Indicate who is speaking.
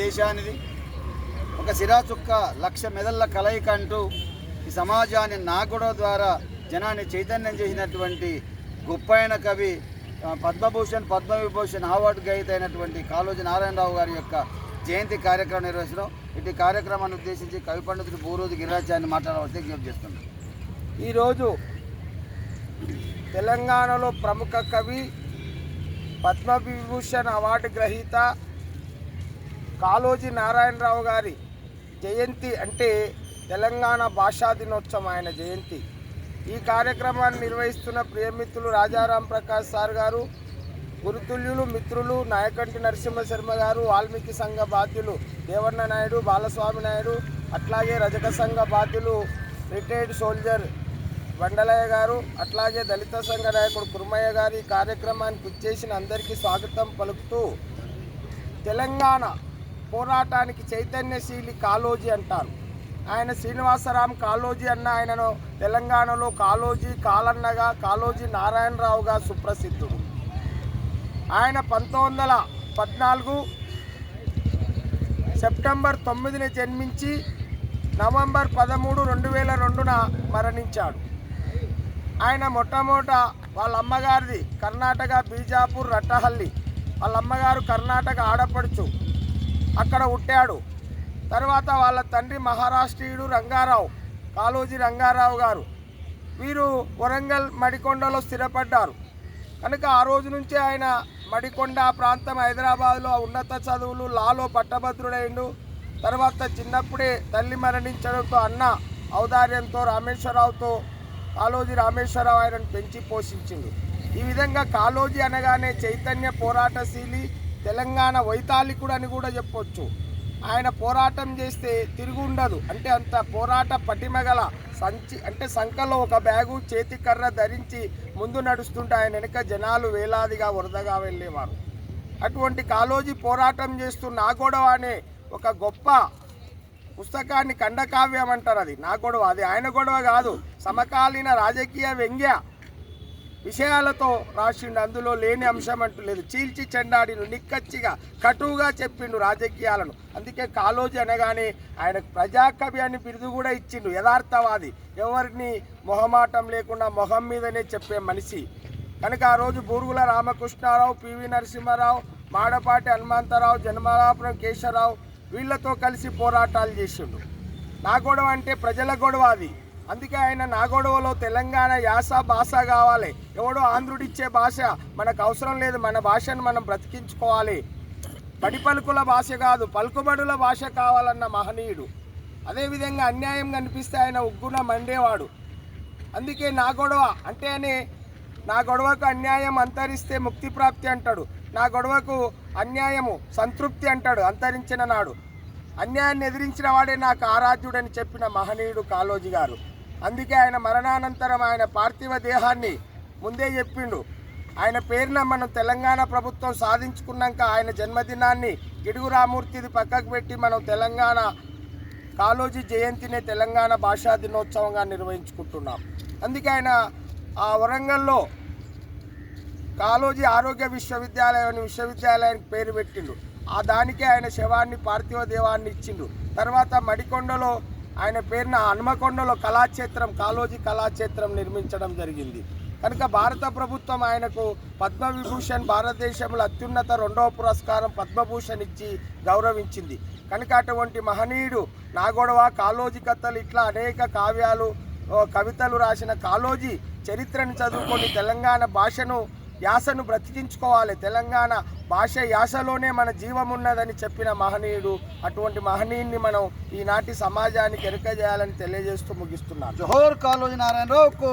Speaker 1: దేశానిది. ఒక సిరాచుక్క లక్ష మెదళ్ళ కలయిక అంటూ ఈ సమాజాన్ని నాగుడ ద్వారా జనాన్ని చైతన్యం చేసినటువంటి గొప్పైన కవి పద్మభూషణ్ పద్మవిభూషణ్ అవార్డు గ్రహీత అయినటువంటి కాళోజీ నారాయణరావు గారి యొక్క జయంతి కార్యక్రమం నిర్వహించడం ఇటు కార్యక్రమాన్ని ఉద్దేశించి కవి పండితుడు బూరోజు గిరిరాజాన్ని మాట్లాడవలసి విజ్ఞప్తి చేస్తున్నాను
Speaker 2: ఈరోజు తెలంగాణలో ప్రముఖ కవి పద్మవిభూషణ్ అవార్డు గ్రహీత కాళోజీ నారాయణరావు గారి జయంతి అంటే తెలంగాణ భాషా దినోత్సవం ఆయన జయంతి. ఈ కార్యక్రమాన్ని నిర్వహిస్తున్న ప్రియమిత్రులు రాజారాం ప్రకాష్ సార్ గారు గురుతుల్యులు మిత్రులు నాయకంటి నరసింహశర్మ గారు వాల్మీకి సంఘ బాధ్యులు దేవన్న నాయుడు బాలస్వామి నాయుడు అట్లాగే రజక సంఘ బాధ్యులు రిటైర్డ్ సోల్జర్ బండలయ్య గారు అట్లాగే దళిత సంఘ నాయకుడు కుర్మయ్య గారు ఈ కార్యక్రమానికి ఇచ్చేసిన అందరికీ స్వాగతం పలుకుతూ తెలంగాణ పోరాటానికి చైతన్యశీలి కాలోజీ అంటారు. ఆయన శ్రీనివాసరామ్ కాళోజీ అన్న ఆయనను తెలంగాణలో కాళోజీ కాలన్నగా కాళోజీ నారాయణరావుగా సుప్రసిద్ధుడు. ఆయన పంతొమ్మిది వందల పద్నాలుగు సెప్టెంబర్ తొమ్మిదిని జన్మించి నవంబర్ పదమూడు రెండు వేల రెండున మరణించాడు. ఆయన మొట్టమొదట వాళ్ళ అమ్మగారిది కర్ణాటక బీజాపూర్ రట్టహల్లి. వాళ్ళ అమ్మగారు కర్ణాటక ఆడపడుచు. అక్కడ పుట్టాడు తర్వాత వాళ్ళ తండ్రి మహారాష్ట్రీయుడు రంగారావు కాళోజీ రంగారావు గారు. వీరు వరంగల్ మడికొండలో స్థిరపడ్డారు. కనుక ఆ రోజు నుంచే ఆయన మడికొండ ప్రాంతం హైదరాబాద్లో ఉన్నత చదువులు లాలో పట్టభద్రుడైండు. తర్వాత చిన్నప్పుడే తల్లి మరణించడంతో అన్న ఔదార్యంతో రామేశ్వరరావుతో కాళోజీ రామేశ్వరరావు ఆయనను పెంచి పోషించింది ఈ విధంగా కాళోజీ అనగానే చైతన్య పోరాటశీలి తెలంగాణ వైతాళికుడు అని కూడా చెప్పొచ్చు. ఆయన పోరాటం చేస్తే తిరిగి ఉండదు అంటే అంత పోరాట పటిమగల సంచి అంటే సంఖలో ఒక బ్యాగు చేతి కర్ర ధరించి ముందు నడుస్తుంటే ఆయన వెనుక జనాలు వేలాదిగా వరదగా వెళ్ళేవారు. అటువంటి కాళోజీ పోరాటం చేస్తూ నాగొడవ అనే ఒక గొప్ప పుస్తకాన్ని ఖండకావ్యం అంటారు అది. నా గొడవ అది ఆయన గొడవ కాదు. సమకాలీన రాజకీయ వ్యంగ్య విషయాలతో రాసిండు. అందులో లేని అంశం అంటూ లేదు. చీల్చి చెండాడిను నిక్కచ్చిగా కటువుగా చెప్పిండు రాజకీయాలను. అందుకే కాలోజీ అనగానే ఆయన ప్రజాకవి అని బిరుదు కూడా ఇచ్చిండు. యథార్థవాది. ఎవరిని మొహమాటం లేకుండా మొహం మీదనే చెప్పే మనిషి. కనుక ఆ రోజు బూరుగుల రామకృష్ణారావు పివి నరసింహారావు మాడపాటి హనుమంతరావు జన్మలాపురం కేశవరావు వీళ్ళతో కలిసి పోరాటాలు చేసిండు. నా గొడవ అంటే ప్రజల గొడవ అది. అందుకే ఆయన నా గొడవలో తెలంగాణ యాస భాష కావాలి. ఎవడో ఆంధ్రుడిచ్చే భాష మనకు అవసరం లేదు. మన భాషను మనం బ్రతికించుకోవాలి. పడి పలుకుల భాష కాదు పలుకుబడుల భాష కావాలన్న మహనీయుడు. అదేవిధంగా అన్యాయం కనిపిస్తే ఆయన ఉగ్గున మండేవాడు. అందుకే నా గొడవ అంటేనే నా గొడవకు అన్యాయం అంతరిస్తే ముక్తి ప్రాప్తి అంటాడు. నా గొడవకు అన్యాయము సంతృప్తి అంటాడు అంతరించిన నాడు. అన్యాయాన్ని ఎదిరించిన వాడే నాకు ఆరాధ్యుడని చెప్పిన మహనీయుడు కాలోజీ గారు. అందుకే ఆయన మరణానంతరం ఆయన పార్థివ దేహాన్ని ముందే చెప్పిండు. ఆయన పేరున మనం తెలంగాణ ప్రభుత్వం సాధించుకున్నాక ఆయన జన్మదినాన్ని గిడుగు రామూర్తిది పక్కకు పెట్టి మనం తెలంగాణ కాళోజీ జయంతిని తెలంగాణ భాషా దినోత్సవంగా నిర్వహించుకుంటున్నాం. అందుకే ఆయన ఆ వరంగల్లో కాళోజీ ఆరోగ్య విశ్వవిద్యాలయం అని విశ్వవిద్యాలయానికి పేరు పెట్టిండు. ఆ దానికే ఆయన శవాన్ని పార్థివ దేవాన్ని ఇచ్చిండు. తర్వాత మడికొండలో ఆయన పేరున హనుమకొండలో కళాక్షేత్రం కాలోజీ కళాక్షేత్రం నిర్మించడం జరిగింది. కనుక భారత ప్రభుత్వం ఆయనకు పద్మవిభూషణ్ భారతదేశంలో అత్యున్నత రెండవ పురస్కారం పద్మభూషణ్ ఇచ్చి గౌరవించింది. కనుక అటువంటి మహనీయుడు నాగొడవ కాళోజీ కథలు ఇట్లా అనేక కావ్యాలు ఓ, కవితలు రాసిన కాళోజీ చరిత్రను చదువుకొని తెలంగాణ భాషను యాసను బ్రతికించుకోవాలి. తెలంగాణ భాష యాసలోనే మన జీవం ఉన్నదని చెప్పిన మహనీయుడు అటువంటి మహనీయుని మనం ఈనాటి సమాజానికి ఎరుక చేయాలని తెలియజేస్తూ ముగిస్తున్నాను.
Speaker 1: జోహర్ కాలోజీ నారాయణరావుకు.